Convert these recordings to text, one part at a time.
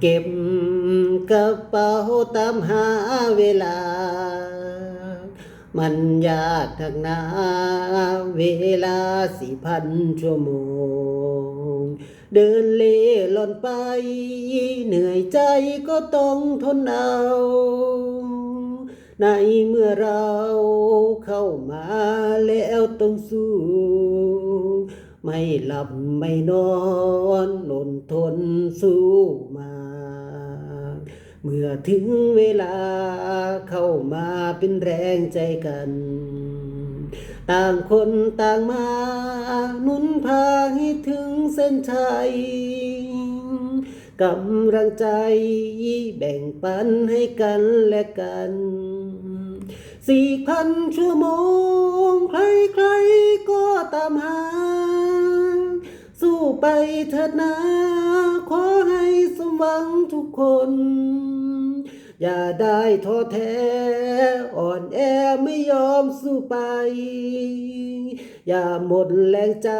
เก็บกระเป๋าตามหาเวลา มันยากทักนาเวลาสี่พันชั่วโมง เดินเล่ล่อนไป เหนื่อยใจก็ต้องทนเอาในเมื่อเราเข้ามาแล้วต้องสู้ ไม่หลับไม่นอนอดทนสู้มา เมื่อถึงเวลาเข้ามาเป็นแรงใจกัน ต่างคนต่างมาหนุนพาให้ถึงเส้นชัยกำลังใจแบ่งปันให้กันและกัน สี่พันชั่วโมง ใครๆก็ตามหา ไปเถิดนะ ขอให้สมหวังทุกคน อย่าได้ท้อแท้ อ่อนแอไม่ยอมสู้ไป อย่าหมดแรงใจ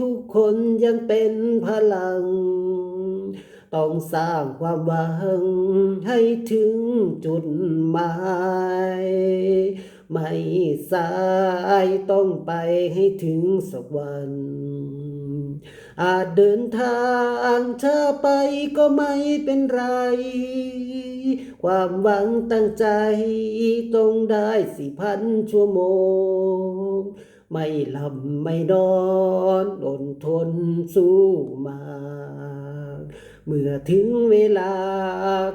ทุกคนยังเป็นพลัง ต้องสร้างความหวังให้ถึงจุดหมายไม่สายต้องไปให้ถึงสักวัน อาจเดินทางช้าไปก็ไม่เป็นไร ความหวังตั้งใจต้องได้สี่พันชั่วโมง ไม่หลับไม่นอนอดทนสู้มา เมื่อถึงเวลา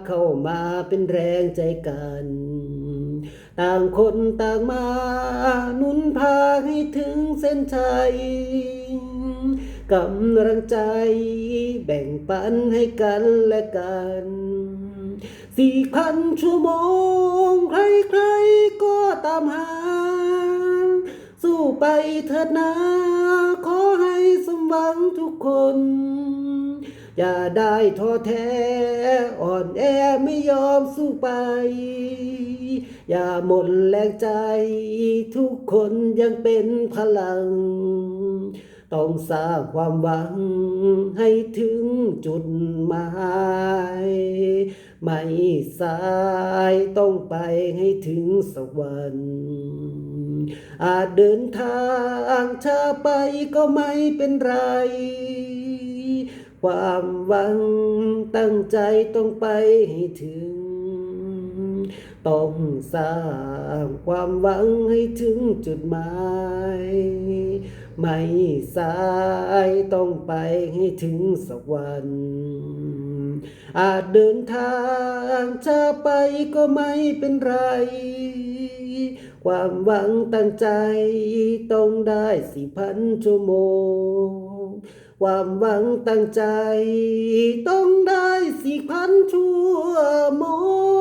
เข้ามาเป็นแรงใจกันต่างคนต่างมาหนุนพาให้ถึงเส้นชัย กำลังใจ แบ่งปันให้กันและกันสี่พันชั่วโมง ใครๆก็ตามหา สู้ไปเถิดนะ ขอให้สมหวังทุกคน อย่าได้ท้อแท้ อ่อนแอไม่ยอมสู้ไป อย่าหมดแรงใจ ทุกคนยังเป็นพลัง ต้องสร้างความหวังให้ถึงจุดหมายไม่สายต้องไปให้ถึงสวรรค์อาจเดินทางช้าไปก็ไม่เป็นไร ความหวังตั้งใจต้องไปให้ถึง ต้องสร้างความหวังให้ถึงจุดหมาย ไม่สายต้องไปให้ถึงสักวัน อาจเดินทางช้าไปก็ไม่เป็นไร ความหวังตั้งใจต้องได้สี่พันชั่วโมง ความหวังตั้งใจต้องได้สี่พันชั่วโมง